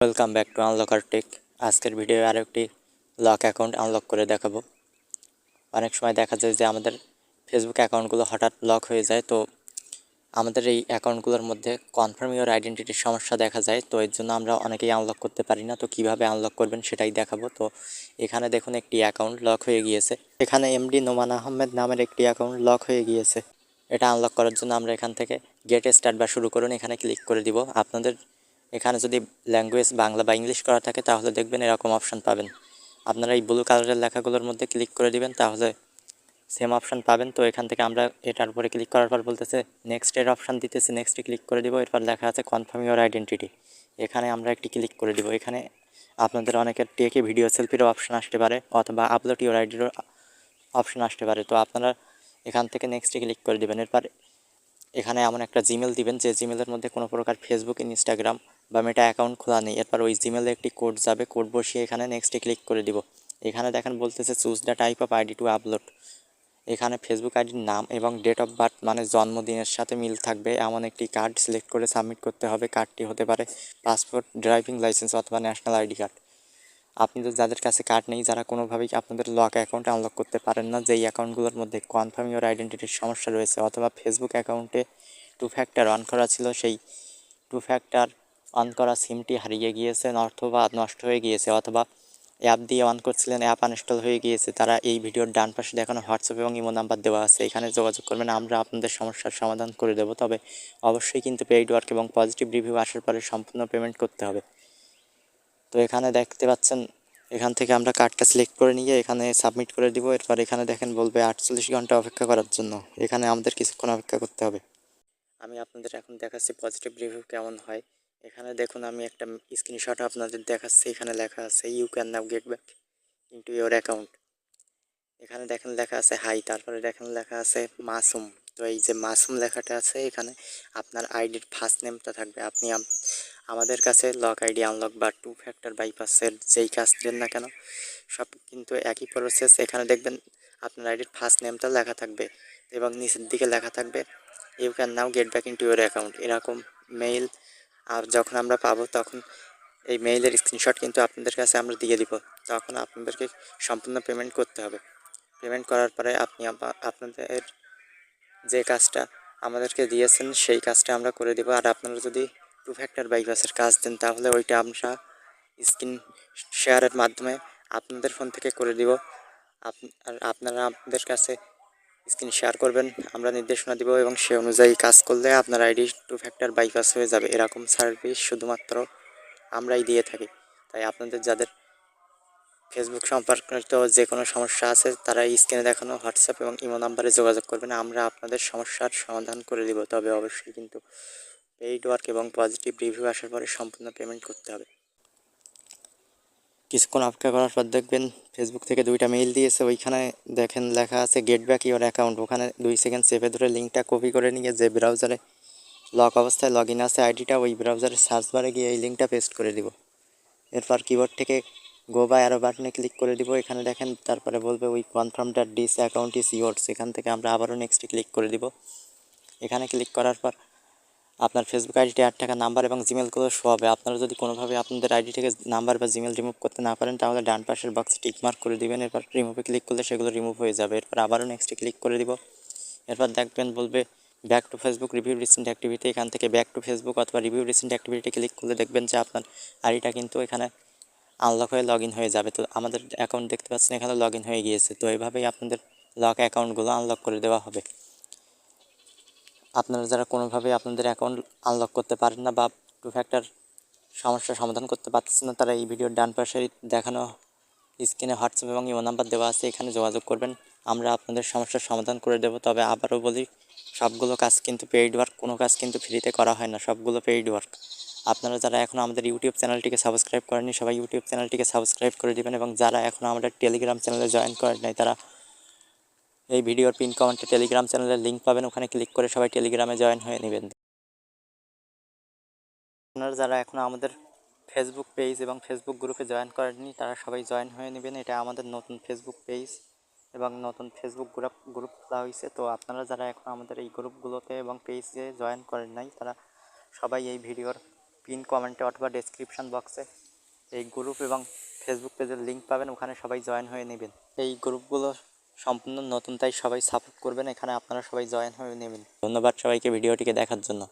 Welcome back to unlocker tech আজকের video আরও একটি লক অ্যাকাউন্ট আনলক করে দেখাবো। অনেক সময় দেখা যায় যে আমাদের ফেসবুক অ্যাকাউন্টগুলো হঠাৎ লক হয়ে যায়, তো আমাদের এই অ্যাকাউন্টগুলোর মধ্যে কনফার্ম ইউর আইডেন্টিটির সমস্যা দেখা যায়, তো এর জন্য আমরা অনেকেই আনলক করতে পারি না, তো কীভাবে আনলক করবেন সেটাই দেখাবো। তো এখানে দেখুন একটি অ্যাকাউন্ট লক হয়ে গিয়েছে। এখানে এমডি নোমান আহমেদ নামের একটি অ্যাকাউন্ট লক হয়ে গিয়েছে। এটা আনলক করার জন্য আমরা এখান থেকে গেট স্টার্ট বা শুরু করুন, এখানে ক্লিক করে দিব। আপনাদের এখানে যদি ল্যাঙ্গুয়েজ বাংলা বা ইংলিশ করা থাকে, তাহলে দেখবেন এরকম অপশান পাবেন। আপনারা এই ব্লু কালারের লেখাগুলোর মধ্যে ক্লিক করে দিবেন, তাহলে সেম অপশান পাবেন। তো এখান থেকে আমরা এটার উপরে ক্লিক করার পর বলতেছে নেক্সট এর অপশান দিতেছে নেক্সটে ক্লিক করে দিব। এরপর লেখা আছে কনফার্ম ইউর আইডেন্টিটি এখানে আমরা একটি ক্লিক করে দিব। এখানে আপনাদের অনেকের টেকে ভিডিও সেলফিরও অপশান আসতে পারে, অথবা আপলোড ইউর আইডিরও অপশান আসতে পারে। তো আপনারা এখান থেকে নেক্সটে ক্লিক করে দিবেন। এরপর এখানে এমন একটা জিমেল দিবেন, যে জিমেলের মধ্যে কোনো প্রকার ফেসবুক ইনস্টাগ্রাম বা মেটা অ্যাকাউন্ট খোলা নেই। এরপর ওই জিমেলে একটি কোড যাবে। কোড বসিয়ে এখানে নেক্সটে ক্লিক করে দিব। এখানে দেখেন বলতেছে choose the type of ID to upload এখানে ফেসবুক আইডির নাম এবং ডেট অফ বার্থ মানে জন্মদিনের সাথে মিল থাকবে। এমন একটি কার্ড সিলেক্ট করে সাবমিট করতে হবে। কার্ডটি হতে পারে পাসপোর্ট ড্রাইভিং লাইসেন্স অথবা ন্যাশনাল আইডি কার্ড আপনি তো যাদের কাছে কার্ড নেই, যারা কোনোভাবেই আপনাদের লক অ্যাকাউন্ট আনলক করতে পারেন না, যেই অ্যাকাউন্টগুলোর মধ্যে কনফার্ম ইউর আইডেন্টিটির সমস্যা রয়েছে, অথবা ফেসবুক অ্যাকাউন্টে টু ফ্যাক্টর অন করা ছিল, সেই টু ফ্যাক্টর অন করা সিমটি হারিয়ে গিয়েছে, অথবা নষ্ট হয়ে গিয়েছে, অথবা অ্যাপ দিয়ে অন করছিলেন, অ্যাপ আনইনস্টল হয়ে গিয়েছে। তারা এই ভিডিওর ডান পাশে দেখানো হোয়াটসঅ্যাপ এবং ইমো নাম্বার দেওয়া আছে। এখানে যোগাযোগ করবেন, আমরা আপনাদের সমস্যার সমাধান করে দেবো। তবে অবশ্যই কিন্তু পেইড ওয়ার্ক এবং পজিটিভ রিভিউ আসার পরে সম্পূর্ণ পেমেন্ট করতে হবে। তো এখানে দেখতে পাচ্ছেন, এখান থেকে আমরা কার্ডটা সিলেক্ট করে নিয়ে এখানে সাবমিট করে দিব। এরপর এখানে দেখেন বলবে আটচল্লিশ ঘণ্টা অপেক্ষা করার জন্য। এখানে আমাদের কিছুক্ষণ অপেক্ষা করতে হবে। আমি আপনাদের এখন দেখাচ্ছি পজিটিভ রিভিউ কেমন হয়। এখানে দেখুন আমি একটা স্ক্রিনশট আপনাদের দেখাচ্ছি, এখানে লেখা আছে you can now get back into your account এখানে দেখেন লেখা আছে হাই তারপরে দেখেন লেখা আছে মাসুম তো এই যে মাসুম লেখাটা আছে, এখানে আপনার আইডির ফার্স্ট নেমটা থাকবে। আপনি আমাদের কাছে লক আইডি আনলক বা টু ফ্যাক্টর বাইপাসের যেই কাজ দেন না কেন, সব কিন্তু একই প্রসেস এখানে দেখবেন আপনার আইডির ফার্স্ট নেমটা লেখা থাকবে এবং নিচের দিকে লেখা থাকবে you can now get back into your account এরকম মেইল আর যখন আমরা পাবো তখন এই মেইলের স্ক্রিনশট কিন্তু আপনাদের কাছে আমরা দিয়ে দিব। তখন আপনাদেরকে সম্পূর্ণ পেমেন্ট করতে হবে। পেমেন্ট করার পরে আপনি আপনাদের যে কাজটা আমাদেরকে দিয়েছেন, সেই কাজটা আমরা করে দেবো। আর আপনারা যদি টু ফ্যাক্টর বাইপাসের কাজ দেন, তাহলে ওইটা আমরা স্ক্রিন শেয়ারের মাধ্যমে আপনাদের ফোন থেকে করে দিব। আর আপনারা আপনাদের কাছে স্ক্রিন শেয়ার করবেন, আমরা নির্দেশনা দিব এবং সে অনুযায়ী কাজ করলে আপনার আইডি টু ফ্যাক্টর বাইপাস হয়ে যাবে। এরকম সার্ভিস শুধুমাত্র আমরাই দিয়ে থাকি। তাই আপনাদের যাদের ফেসবুক সম্পর্কিত যে কোনো সমস্যা আছে তারা স্ক্রিনে দেখানো হোয়াটসঅ্যাপ এবং ইমো নাম্বারে যোগাযোগ করবেন। আমরা আপনাদের সমস্যার সমাধান করে দিব। তবে অবশ্যই কিন্তু পেইড ওয়ার্ক এবং পজিটিভ রিভিউ আসার পরে সম্পূর্ণ পেমেন্ট করতে হবে। কিছুক্ষণ অপেক্ষা করার পর দেখবেন ফেসবুক থেকে দুইটা মেইল দিয়েছে, ওইখানে দেখেন লেখা আছে গেট ব্যাক ইউর অ্যাকাউন্ট ওখানে দুই সেকেন্ড সেভে ধরে লিঙ্কটা কপি করে নিয়ে যে ব্রাউজারে লক অবস্থায় লগ ইন আছে আইডিটা ওই ব্রাউজারে সার্চ বারে গিয়ে এই লিঙ্কটা পেস্ট করে দিব। এরপর কিবোর্ড থেকে গো বা অ্যারো বাটনে ক্লিক করে দিব, এখানে দেখেন তারপরে বলবে ওই confirm that this account is yours এখান থেকে আমরা আবারও নেক্সটে ক্লিক করে দিব। এখানে ক্লিক করার পর আপনার ফেসবুক আইডিতে আট টাকা নাম্বার এবং জিমেলগুলো শো হবে। আপনারা যদি কোনোভাবে আপনাদের আইডি থেকে নাম্বার বা জিমেল রিমুভ করতে না পারেন, তাহলে ডান পাশের বক্সে টিক মার্ক করে দিবেন। এরপর রিমুভে ক্লিক করলে সেগুলো রিমুভ হয়ে যাবে। এরপর আবারও নেক্সটে ক্লিক করে দিব। এরপর দেখবেন বলবে back to Facebook review recent activity এখান থেকে ব্যাক টু ফেসবুক অথবা রিভিউ রিসেন্ট অ্যাক্টিভিটি ক্লিক করলে দেখবেন যে আপনার আইডিটা কিন্তু এখানে আনলক হয়ে লগ হয়ে যাবে। তো আমাদের অ্যাকাউন্ট দেখতে পাচ্ছেন, এখানে লগ হয়ে গিয়েছে। তো এইভাবেই আপনাদের লক অ্যাকাউন্টগুলো আনলক করে দেওয়া হবে। আপনারা যারা কোনোভাবে আপনাদের অ্যাকাউন্ট আনলক করতে পারেন না বা টু ফ্যাক্টর সমস্যার সমাধান করতে পারতেছেন না, তারা এই ভিডিওর ডান পাশে দেখানো স্ক্রিনে হোয়াটসঅ্যাপ এবং ইমো নাম্বার দেওয়া আছে, এখানে যোগাযোগ করবেন। আমরা আপনাদের সমস্যার সমাধান করে দেবো। তবে আবারও বলি, সবগুলো কাজ কিন্তু পেইড ওয়ার্ক কোনো কাজ কিন্তু ফ্রিতে করা হয় না, সবগুলো পেইড ওয়ার্ক আপনারা যারা এখন আমাদের ইউটিউব চ্যানেলটিকে সাবস্ক্রাইব করেননি, সবাই ইউটিউব চ্যানেলটিকে সাবস্ক্রাইব করে দেবেন এবং যারা এখন আমাদের টেলিগ্রাম চ্যানেলে জয়েন করেন নাই, তারা এই ভিডিওর পিন কমেন্টে টেলিগ্রাম চ্যানেলের লিঙ্ক পাবেন, ওখানে ক্লিক করে সবাই টেলিগ্রামে জয়েন হয়ে নেবেন। আপনারা যারা এখন আমাদের ফেসবুক পেজ এবং ফেসবুক গ্রুপে জয়েন করেননি, তারা সবাই জয়েন হয়ে নেবেন। এটা আমাদের নতুন ফেসবুক পেজ এবং নতুন ফেসবুক গ্রুপ গ্রুপ খোলা হয়েছে। তো আপনারা যারা এখন আমাদের এই গ্রুপগুলোতে এবং পেজে জয়েন করেন নাই, তারা সবাই এই ভিডিওর পিন কমেন্টে অথবা ডেসক্রিপশন বক্সে এই গ্রুপ এবং ফেসবুক পেজের লিঙ্ক পাবেন, ওখানে সবাই জয়েন হয়ে নেবেন। এই গ্রুপগুলো সম্পূর্ণ নতুন, তাই সবাই সাপোর্ট করবেন। এখানে আপনারা সবাই জয়েন হয়ে নেবেন। ধন্যবাদ সবাইকে ভিডিওটিকে দেখার জন্য।